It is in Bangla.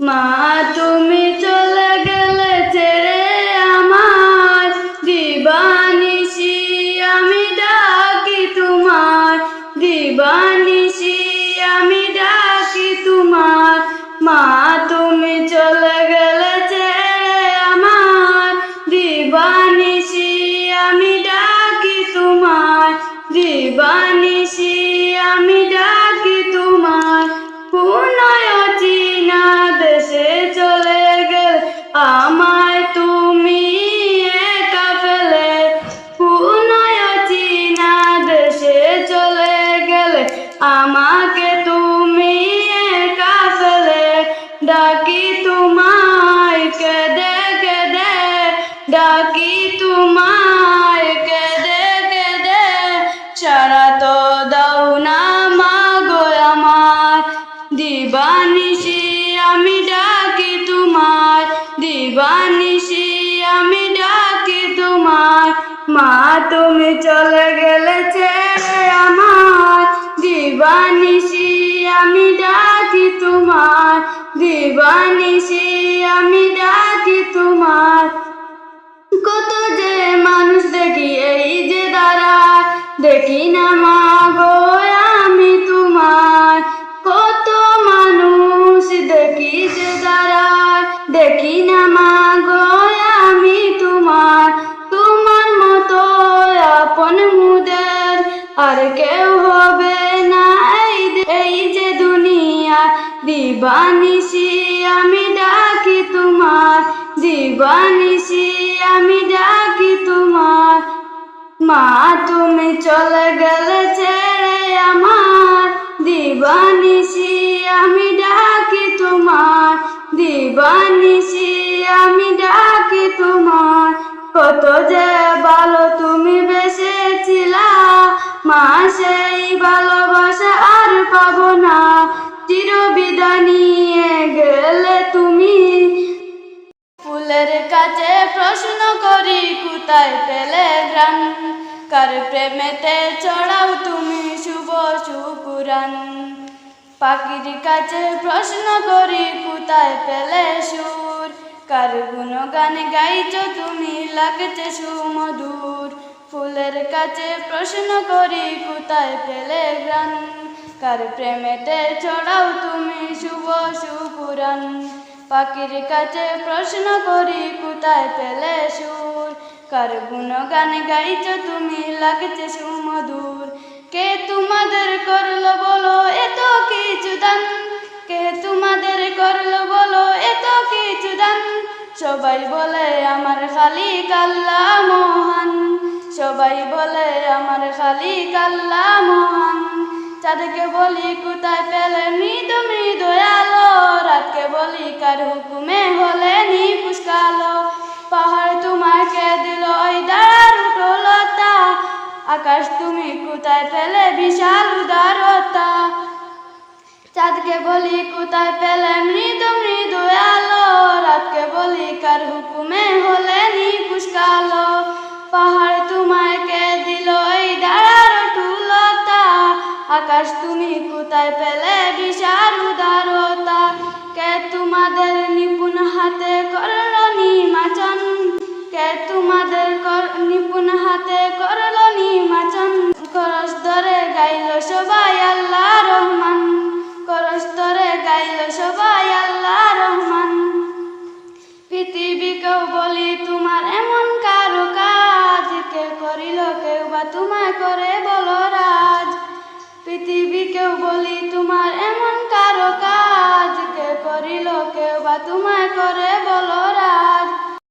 মা, তুমি চলে গেলে ছেড়ে আমার দিবানিসি আমি ডাকি তোমার দিবানিসি আমি ডাকি তোমার মা, তুমি চলে গেলে ছেড়ে আমার দিবানিসি আমি ডাকি তোমার দিবানিসি আমি ডাকি আমাকে তুমি একা ডাকি তোমায় কেদে কেদে, ডাকি তোমায় কেদে কেদে। সারা তো দাও না মা গো আমার দিবানিসি আমি ডাকি তোমার দিবানিসি আমি ডাকি তোমার মা তুমি চলে গেলে ছেড়ে আমার। দিবানিসি আমি ডাকি তোমার। দিবানিশি, আমি ডাকি তোমার। কত যে মানুষ দেখি, এই যে দাঁড়া। দেখি না দিবানিসি আমি ডাকি তোমার। দিবানিসি আমি ডাকি তোমার। মা, তুমি চলে গেলে ছেড়ে আমার। দিবানিসি আমি ডাকি তোমার। দিবানিসি আমি ডাকি তোমার। কত যে ভালো তুমি বেসেছিলা, মা, সেই ভালোবাসা তুমি ফুলের কাছে প্রশ্ন করি, কোথায় পেলে গ্রাম কার প্রেমেতে চড়াও তুমি শুভ সুপুরাণ? পাখির কাছে প্রশ্ন করি, কোথায় পেলে সুর? কার গুণগান গাইছ তুমি, লাগছে সুমধুর? ফুলের কাছে প্রশ্ন করি, কোথায় পেলে গ্রান কার প্রেমেতে চড়াও তুমি শুভ সুপুরাণ? পাখির কাছে প্রশ্ন করি, কোথায় পেলে সুর? কার গুণগান গাইছ তুমি? লাগছে সুমধুর। কে তোমাদের করল বলো, এত কিছু দান। কে তোমাদের করল বলো, এত কিছু দান। সবাই বলে, আমার খালি কাল্লা মহান। সবাই বলে, আমার খালি কাল্লা মহান। চাঁদকে বলি, কোথায় পেলে মৃদু মৃদু আলো রাতকে কার হুকুমে হলে নি পুষ্কালো পাহাড় তোমাকে দিল ওই দাঁড়ার উঠলতা আকাশ তুমি কোথায় পেলে বিশাল উদারতা। চাঁদকে বলি কোথায় পেলে মৃদু মৃদু আলো। রাতকে বলি কার হুকুমে হলে নি পুষ্কালো পাহাড় তোমাকে দিল এই দাঁড়ার টুলতা আকাশ তুমি কোথায় পেলে বিশাল তোমায় করে বলো